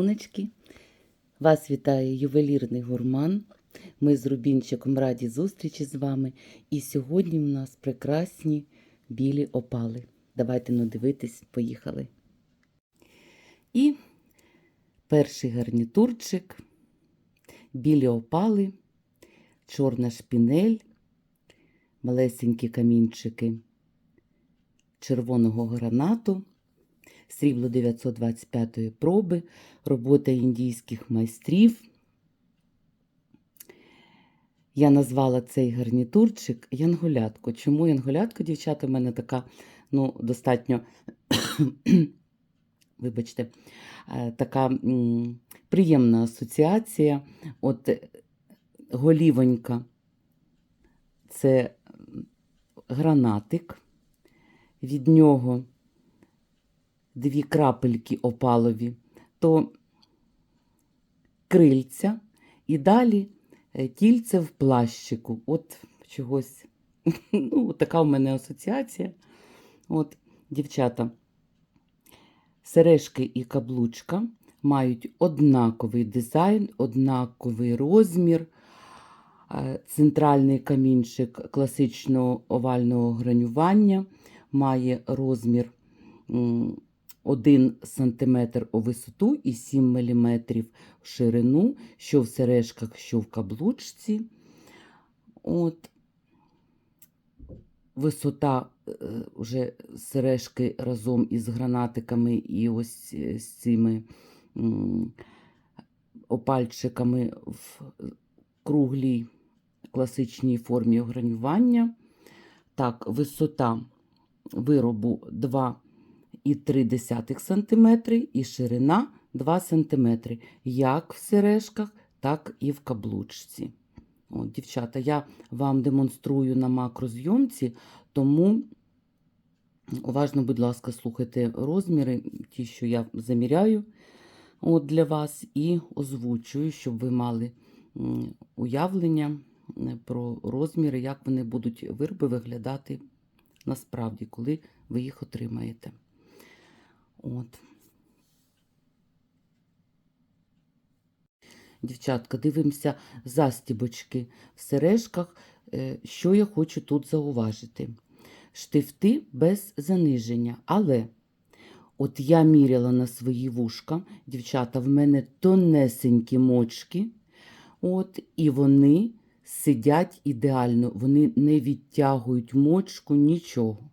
красунечки. Вас вітає ювелірний гурман. Ми з Рубінчиком раді зустрічі з вами. І сьогодні в нас прекрасні білі опали. Давайте ну дивитись, поїхали. І перший гарнітурчик, білі опали, чорна шпінель, малесенькі камінчики червоного гранату, срібло 925 проби, робота індійських майстрів. Я назвала цей гарнітурчик Янголятко. Чому Янголятко, дівчата, в мене така, ну, достатньо, вибачте, е, така приємна асоціація. От е, голівонька це гранатик, від нього дві крапельки опалові, то крильця і далі е, тільце в плащику. От чогось. Ну, така в мене асоціація. От, дівчата, сережки і каблучка мають однаковий дизайн, однаковий розмір. Центральний камінчик класичного овального гранювання має розмір 1 см у висоту і 7 мм в ширину, що в сережках, що в каблучці. От. Висота е, вже сережки разом із гранатиками і ось е, з цими опальчиками в круглій класичній формі огранювання. Так, висота виробу 2,3 см і ширина 2 см, як в сережках, так і в каблучці. От, дівчата, я вам демонструю на макрозйомці, тому уважно, будь ласка, слухайте розміри, ті, що я заміряю от, для вас, і озвучую, щоб ви мали уявлення е, про розміри, як вони будуть вироби виглядати насправді, коли ви їх отримаєте. От. Дівчатка, дивимося застібочки в сережках. Е, Що я хочу тут зауважити? Штифти без заниження, але от я міряла на свої вушка, дівчата, в мене тонесенькі мочки, от, і вони сидять ідеально, вони не відтягують мочку, нічого.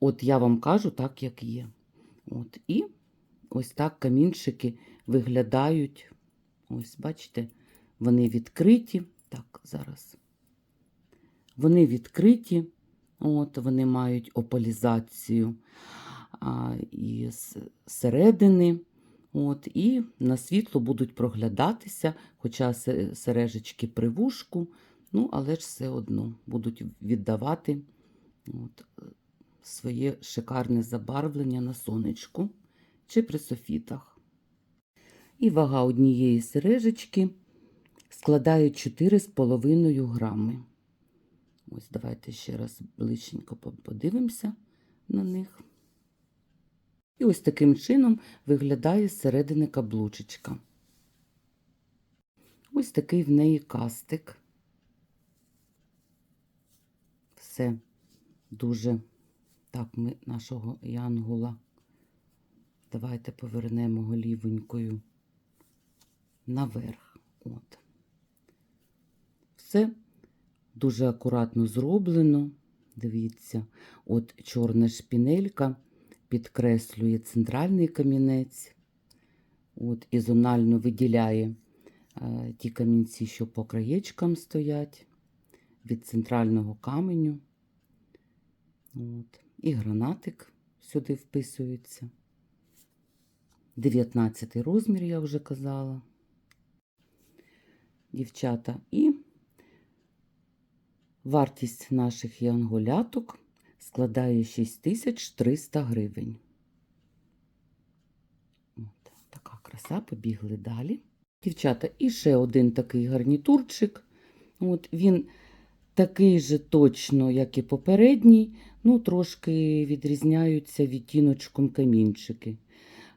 От я вам кажу так, як є. От, і ось так камінчики виглядають. Ось, бачите, вони відкриті. Так, зараз. Вони відкриті, от, вони мають опалізацію а, і з середини. От, і на світло будуть проглядатися, хоча сережечки при вушку, ну, але ж все одно будуть віддавати от, своє шикарне забарвлення на сонечку чи при софітах. І вага однієї сережечки складає 4,5 грами. Ось давайте ще раз ближченько подивимося на них. І ось таким чином виглядає зсередини каблучечка. Ось такий в неї кастик. Все дуже так ми нашого янгола. Давайте повернемо голівонькою наверх. От. Все дуже акуратно зроблено. Дивіться, от чорна шпінелька підкреслює центральний камінець, от, і зонально виділяє е, ті камінці, що по краєчкам стоять від центрального каменю. От. І гранатик сюди вписується. 19 розмір, я вже казала. Дівчата, і вартість наших янголяток складає 6300 гривень. От, така краса, побігли далі. Дівчата, і ще один такий гарнітурчик. От, він такий же точно, як і попередній, ну, трошки відрізняються відтіночком камінчики.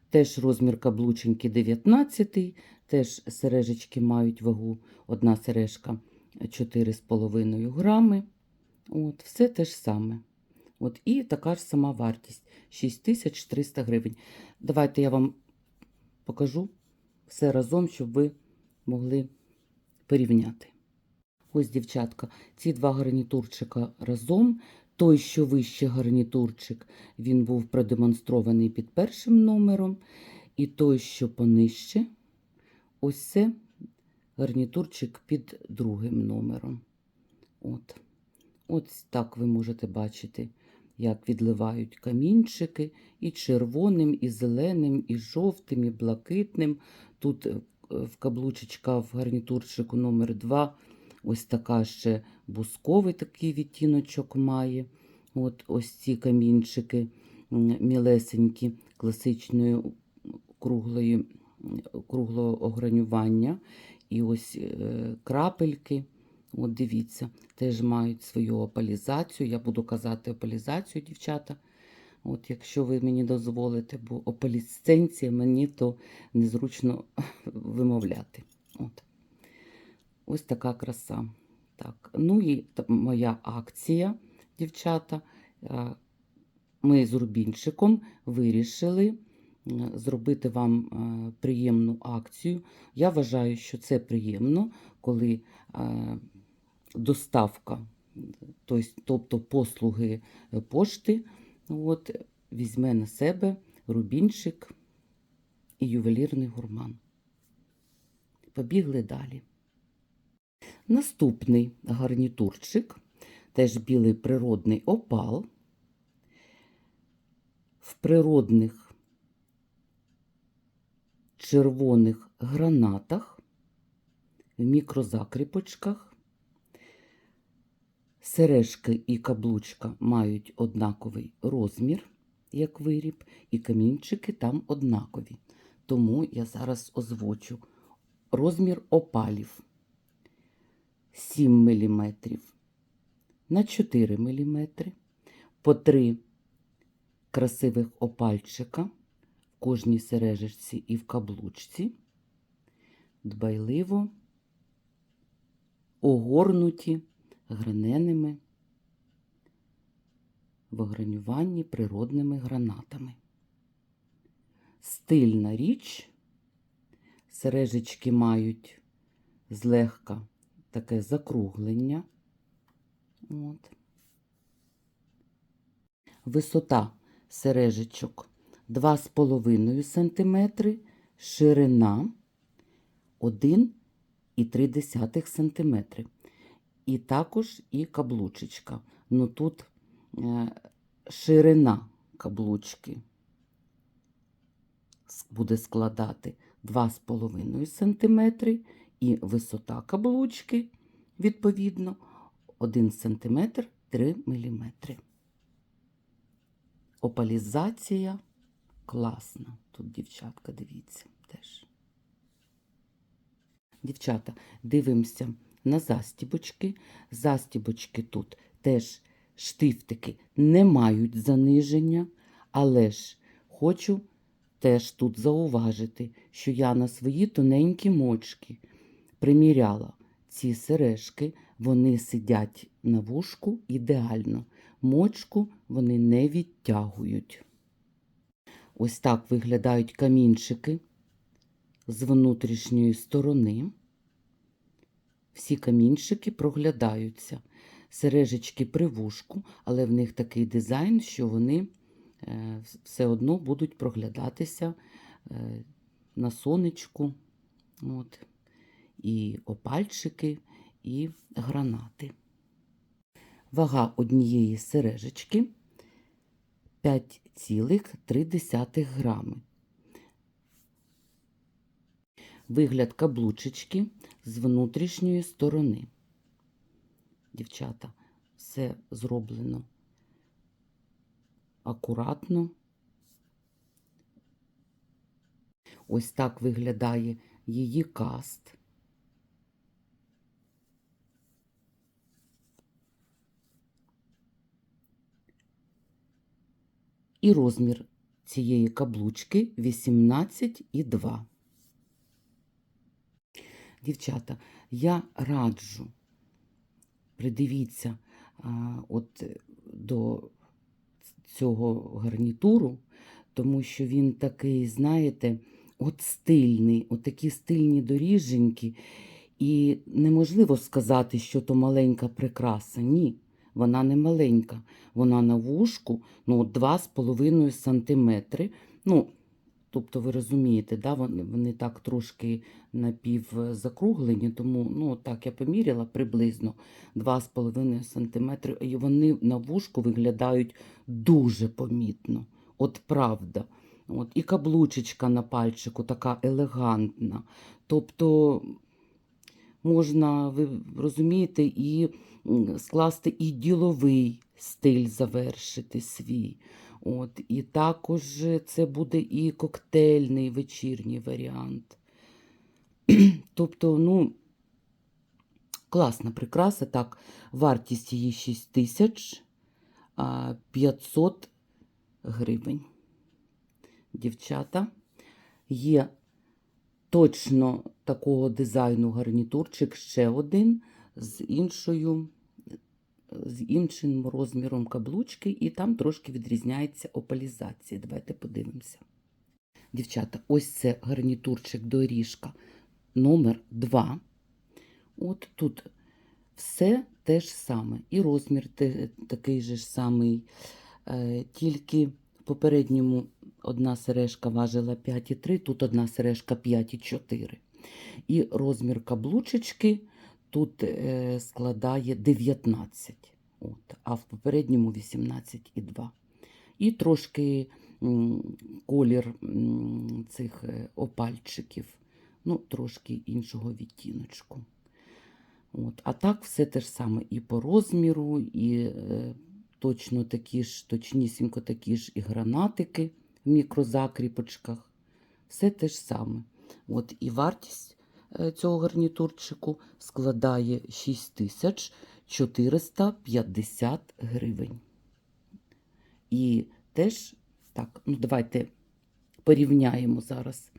Теж розмір каблученьки 19, теж сережечки мають вагу, одна сережка 4,5 грами. От, все те ж саме. От, і така ж сама вартість 6300 гривень. Давайте я вам покажу все разом, щоб ви могли порівняти. Ось, дівчатка, ці два гарнітурчика разом. Той, що вище гарнітурчик, він був продемонстрований під першим номером. І той, що понижче, ось це гарнітурчик під другим номером. От. Ось так ви можете бачити, як відливають камінчики і червоним, і зеленим, і жовтим, і блакитним. Тут е, в каблучечка в гарнітурчику номер 2 ось така ще бусковий такий відтіночок має. От ось ці камінчики мілесенькі, класичної круглої, круглого огранювання. І ось е, крапельки. От дивіться, теж мають свою опалізацію. Я буду казати опалізацію, дівчата. От якщо ви мені дозволите, бо опалісценція мені то незручно вимовляти. От. Ось така краса. Так. Ну і моя акція, дівчата. Е, Ми з Рубінчиком вирішили е, зробити вам е, приємну акцію. Я вважаю, що це приємно, коли доставка, тобто послуги пошти, от, візьме на себе Рубінчик і ювелірний гурман. Побігли далі. Наступний гарнітурчик, теж білий природний опал. В природних червоних гранатах, в мікрозакріпочках. Сережки і каблучка мають однаковий розмір, як виріб, і камінчики там однакові. Тому я зараз озвучу розмір опалів 7 мм на 4 мм, по 3 красивих опальчика в кожній сережечці і в каблучці, дбайливо огорнуті граненими в огранюванні природними гранатами. Стильна річ, сережечки мають злегка таке закруглення. От. Висота сережечок 2,5 см, ширина 1,3 см. І також і каблучечка. Ну тут е, ширина каблучки буде складати 2,5 см і висота каблучки, відповідно, 1 см 3 мм. Опалізація класна. Тут дівчатка, дивіться теж. Дівчата, дивимося на застібочки. Застібочки тут теж штифтики не мають заниження, але ж хочу теж тут зауважити, що я на свої тоненькі мочки приміряла ці сережки, вони сидять на вушку ідеально. Мочку вони не відтягують. Ось так виглядають камінчики з внутрішньої сторони. Всі камінчики проглядаються. Сережечки при вушку, але в них такий дизайн, що вони е, все одно будуть проглядатися е, на сонечку. От. І опальчики, і гранати. Вага однієї сережечки 5,3 грами. Вигляд каблучечки з внутрішньої сторони. Дівчата, все зроблено акуратно. Ось так виглядає її каст. І розмір цієї каблучки 18,2. Дівчата, я раджу, придивіться а, от, до цього гарнітуру, тому що він такий, знаєте, от стильний, от такі стильні доріженькі. І неможливо сказати, що то маленька прикраса. Ні, вона не маленька. Вона на вушку ну, от 2,5 сантиметри. Ну, тобто, ви розумієте, да, вони, вони так трошки напівзакруглені, тому ну, так я поміряла приблизно 2,5 сантиметри. І вони на вушку виглядають дуже помітно. От правда. От, і каблучечка на пальчику така елегантна. Тобто можна, ви розумієте, і скласти і діловий стиль завершити свій. От, і також це буде і коктейльний вечірній варіант. Тобто, ну, класна прикраса, так, вартість її 6 тисяч 500 гривень. Дівчата, є точно такого дизайну гарнітурчик ще один з іншою, з іншим розміром каблучки, і там трошки відрізняється опалізація. Давайте подивимося. Дівчата, ось це гарнітурчик доріжка номер 2. От тут все те ж саме. І розмір такий же ж самий. Е, тільки попередньому одна сережка важила 5,3, тут одна сережка 5,4. І розмір каблучечки тут е, складає 19, от, а в попередньому 18,2. І трошки колір цих е, опальчиків, ну, трошки іншого відтіночку. От. А так все те ж саме і по розміру, і е, точно такі ж, точнісінько такі ж і гранатики в мікрозакріпочках. Все те ж саме. От, і вартість е, цього гарнітурчику складає 6450 гривень. І теж, так, ну давайте порівняємо зараз.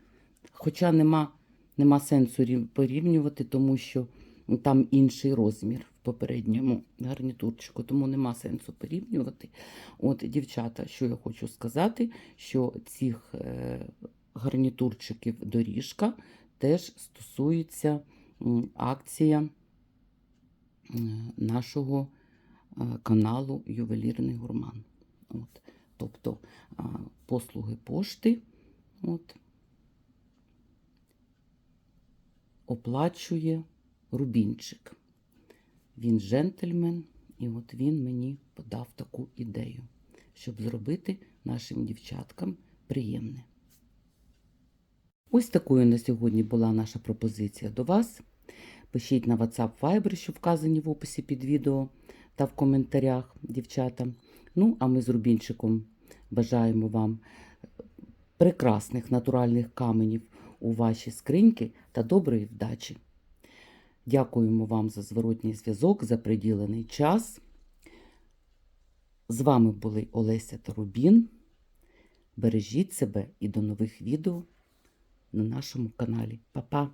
Хоча нема, нема сенсу порівнювати, тому що там інший розмір попередньому гарнітурчику, тому нема сенсу порівнювати. От, дівчата, що я хочу сказати, що цих е, гарнітурчиків доріжка теж стосується акція нашого е, каналу Ювелірний гурман. От, тобто послуги пошти. От, оплачує Рубінчик. Він джентльмен, і от він мені подав таку ідею, щоб зробити нашим дівчаткам приємне. Ось такою на сьогодні була наша пропозиція до вас. Пишіть на WhatsApp Viber, що вказані в описі під відео та в коментарях, дівчата. Ну, а ми з Рубінчиком бажаємо вам прекрасних натуральних каменів у ваші скриньки та доброї вдачі. Дякуємо вам за зворотній зв'язок, за приділений час. З вами були Олеся та Рубін. Бережіть себе і до нових відео на нашому каналі. Па-па!